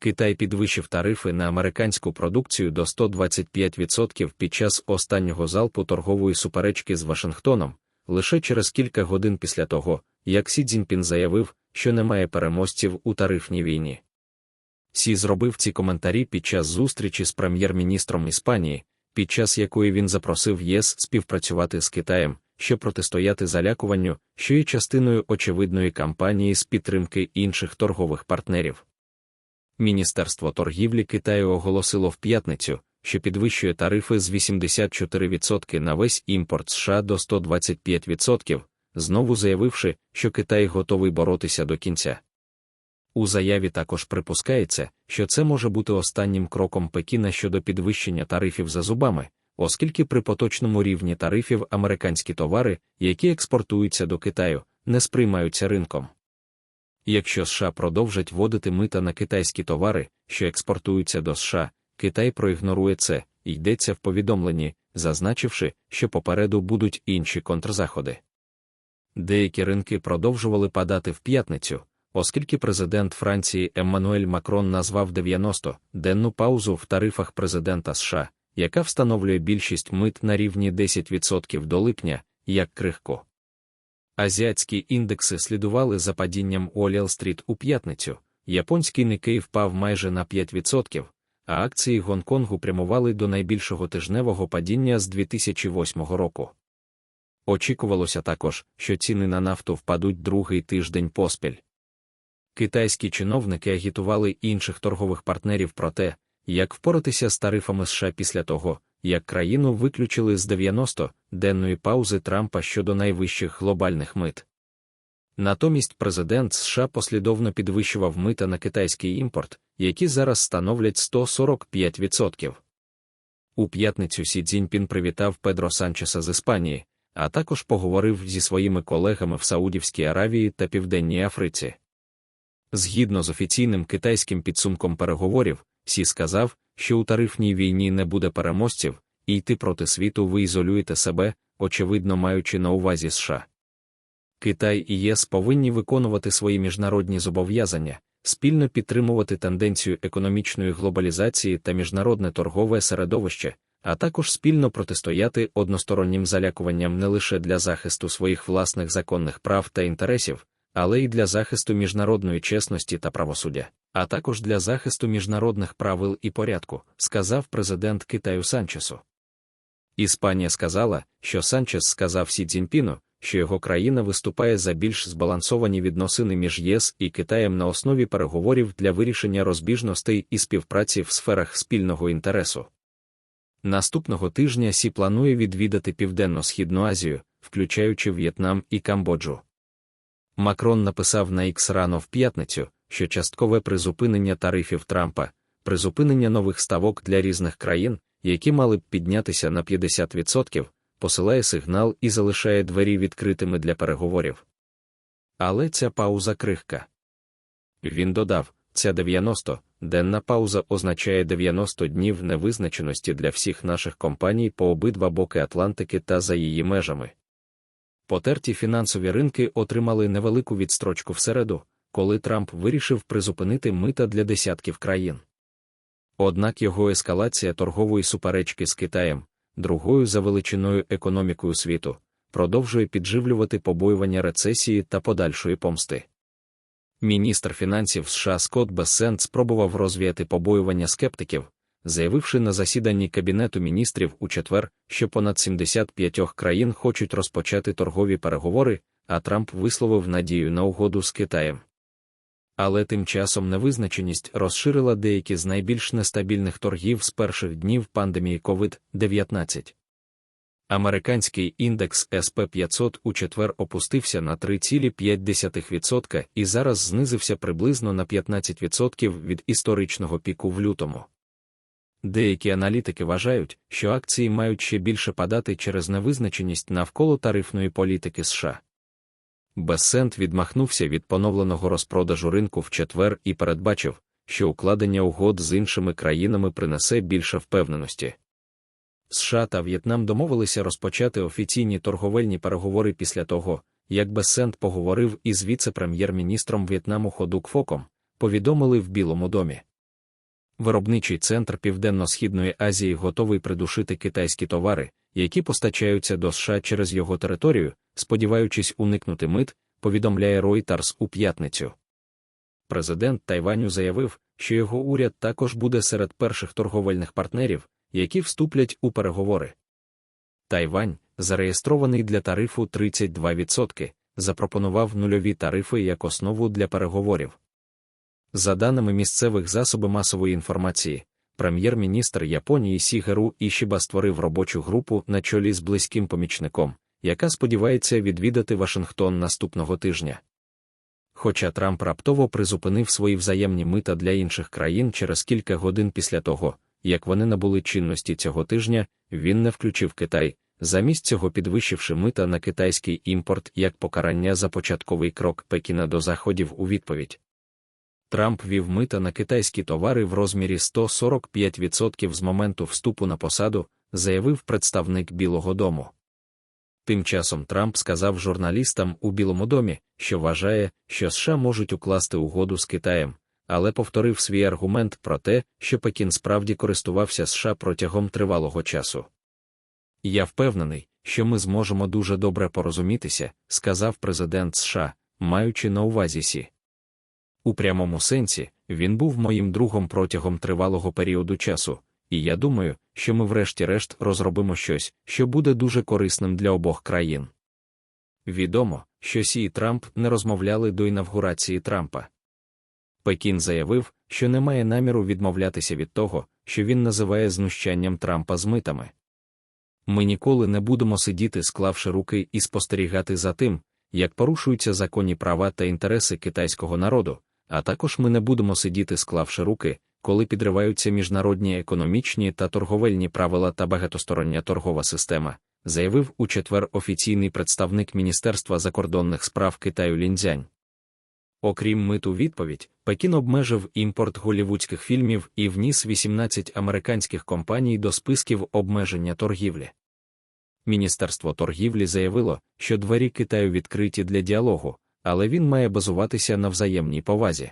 Китай підвищив тарифи на американську продукцію до 125% під час останнього залпу торгової суперечки з Вашингтоном, лише через кілька годин після того, як Сі Цзіньпін заявив, що немає переможців у тарифній війні. Сі зробив ці коментарі під час зустрічі з прем'єр-міністром Іспанії, під час якої він запросив ЄС співпрацювати з Китаєм, щоб протистояти залякуванню, що є частиною очевидної кампанії з підтримки інших торгових партнерів. Міністерство торгівлі Китаю оголосило в п'ятницю, що підвищує тарифи з 84% на весь імпорт США до 125%, знову заявивши, що Китай готовий боротися до кінця. У заяві також припускається, що це може бути останнім кроком Пекіна щодо підвищення тарифів за зубами, оскільки при поточному рівні тарифів американські товари, які експортуються до Китаю, не сприймаються ринком. Якщо США продовжать вводити мита на китайські товари, що експортуються до США, Китай проігнорує це, йдеться в повідомленні, зазначивши, що попереду будуть інші контрзаходи. Деякі ринки продовжували падати в п'ятницю, оскільки президент Франції Еммануель Макрон назвав 90-денну паузу в тарифах президента США, яка встановлює більшість мит на рівні 10% до липня, як крихко. Азіатські індекси слідували за падінням Уолл-стріт у п'ятницю, японський Никей впав майже на 5%, а акції Гонконгу прямували до найбільшого тижневого падіння з 2008 року. Очікувалося також, що ціни на нафту впадуть другий тиждень поспіль. Китайські чиновники агітували інших торгових партнерів про те, як впоратися з тарифами США після того, як країну виключили з 90-денної паузи Трампа щодо найвищих глобальних мит. Натомість президент США послідовно підвищував мита на китайський імпорт, які зараз становлять 145%. У п'ятницю Сі Цзіньпін привітав Педро Санчеса з Іспанії, а також поговорив зі своїми колегами в Саудівській Аравії та Південній Африці. Згідно з офіційним китайським підсумком переговорів, Сі сказав, що у тарифній війні не буде переможців, і йти проти світу ви ізолюєте себе, очевидно маючи на увазі США. Китай і ЄС повинні виконувати свої міжнародні зобов'язання, спільно підтримувати тенденцію економічної глобалізації та міжнародне торгове середовище, а також спільно протистояти одностороннім залякуванням не лише для захисту своїх власних законних прав та інтересів, але й для захисту міжнародної чесності та правосуддя, а також для захисту міжнародних правил і порядку, сказав президент Китаю Санчесу. Іспанія сказала, що Санчес сказав Сі Цзіньпіну, що його країна виступає за більш збалансовані відносини між ЄС і Китаєм на основі переговорів для вирішення розбіжностей і співпраці в сферах спільного інтересу. Наступного тижня Сі планує відвідати Південно-Східну Азію, включаючи В'єтнам і Камбоджу. Макрон написав на Ікс рано в п'ятницю, що часткове призупинення тарифів Трампа, призупинення нових ставок для різних країн, які мали б піднятися на 50%, посилає сигнал і залишає двері відкритими для переговорів. Але ця пауза крихка. Він додав, ця 90-денна пауза означає 90 днів невизначеності для всіх наших компаній по обидва боки Атлантики та за її межами. Потерті фінансові ринки отримали невелику відстрочку в середу, коли Трамп вирішив призупинити мита для десятків країн. Однак його ескалація торгової суперечки з Китаєм, другою за величиною економікою світу, продовжує підживлювати побоювання рецесії та подальшої помсти. Міністр фінансів США Скотт Бессент спробував розвіяти побоювання скептиків, заявивши на засіданні Кабінету міністрів у четвер, що понад 75 країн хочуть розпочати торгові переговори, а Трамп висловив надію на угоду з Китаєм. Але тим часом невизначеність розширила деякі з найбільш нестабільних торгів з перших днів пандемії COVID-19. Американський індекс SP 500 у четвер опустився на 3,5% і зараз знизився приблизно на 15% від історичного піку в лютому. Деякі аналітики вважають, що акції мають ще більше падати через невизначеність навколо тарифної політики США. Бессент відмахнувся від поновленого розпродажу ринку в четвер і передбачив, що укладення угод з іншими країнами принесе більше впевненості. США та В'єтнам домовилися розпочати офіційні торговельні переговори після того, як Бессент поговорив із віце-прем'єр-міністром В'єтнаму Ходук Фоком, повідомили в Білому домі. Виробничий центр Південно-Східної Азії готовий придушити китайські товари, які постачаються до США через його територію, сподіваючись уникнути мит, повідомляє Reuters у п'ятницю. Президент Тайваню заявив, що його уряд також буде серед перших торговельних партнерів, які вступлять у переговори. Тайвань, зареєстрований для тарифу 32%, запропонував нульові тарифи як основу для переговорів. За даними місцевих засобів масової інформації, прем'єр-міністр Японії Сігеру Ішіба створив робочу групу на чолі з близьким помічником, яка сподівається відвідати Вашингтон наступного тижня. Хоча Трамп раптово призупинив свої взаємні мита для інших країн через кілька годин після того, як вони набули чинності цього тижня, він не включив Китай, замість цього підвищивши мита на китайський імпорт як покарання за початковий крок Пекіна до заходів у відповідь. Трамп вів мита на китайські товари в розмірі 145% з моменту вступу на посаду, заявив представник Білого Дому. Тим часом Трамп сказав журналістам у Білому домі, що вважає, що США можуть укласти угоду з Китаєм, але повторив свій аргумент про те, що Пекін справді користувався США протягом тривалого часу. Я впевнений, що ми зможемо дуже добре порозумітися, сказав президент США, маючи на увазі Сі. У прямому сенсі, він був моїм другом протягом тривалого періоду часу, і я думаю, що ми врешті-решт розробимо щось, що буде дуже корисним для обох країн. Відомо, що Сі і Трамп не розмовляли до інавгурації Трампа. Пекін заявив, що не має наміру відмовлятися від того, що він називає знущанням Трампа з митами. Ми ніколи не будемо сидіти, склавши руки і спостерігати за тим, як порушуються законні права та інтереси китайського народу, а також ми не будемо сидіти, склавши руки, коли підриваються міжнародні економічні та торговельні правила та багатостороння торгова система, заявив у четвер офіційний представник Міністерства закордонних справ Китаю Лінзянь. Окрім миту відповідь, Пекін обмежив імпорт голівудських фільмів і вніс 18 американських компаній до списків обмеження торгівлі. Міністерство торгівлі заявило, що двері Китаю відкриті для діалогу, але він має базуватися на взаємній повазі.